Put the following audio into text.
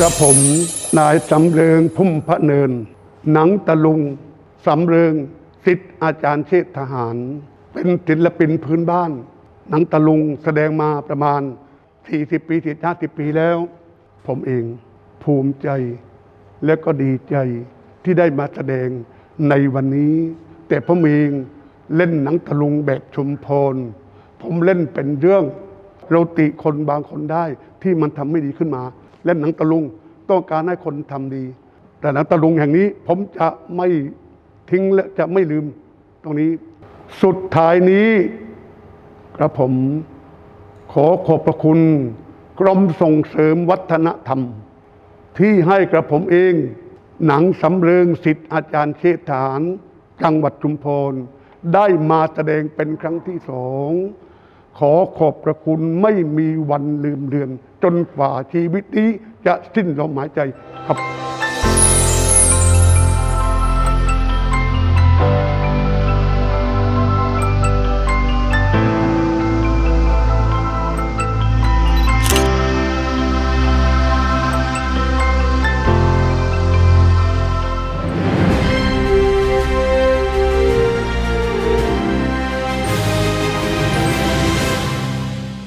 กระผมนายสำเริงพุ่มพระเนิน หนังตะลุงสำเริงสิทธิ์อาจารย์เชษฐทหาร เป็นศิลปินพื้นบ้าน หนังตะลุงแสดงมาประมาณ 40 ปี50ปีแล้ว ผมเองภูมิใจ และก็ดีใจที่ได้มาแสดงในวันนี้ แต่ผมเองเล่นหนังตะลุงแบบชุมพร ผมเล่นเป็นเรื่องเราติคนบางคนได้ที่มันทำไม่ดีขึ้นมา เล่นหนังตะลุงต้องการให้คนทำดี แต่หนังตะลุงแห่งนี้ผมจะไม่ทิ้งและจะไม่ลืมตรงนี้ สุดท้ายนี้กระผมขอขอบพระคุณ กรมส่งเสริมวัฒนธรรม ที่ให้กระผมเอง หนังสำเริงสิทธิ์อาจารย์เชษฐาน จังหวัดชุมพรได้มาแสดงเป็นครั้งที่สอง ขอขอบพระคุณไม่มีวันลืมเลือน จนกว่าชีวิตนี้จะสิ้นลมหายใจครับ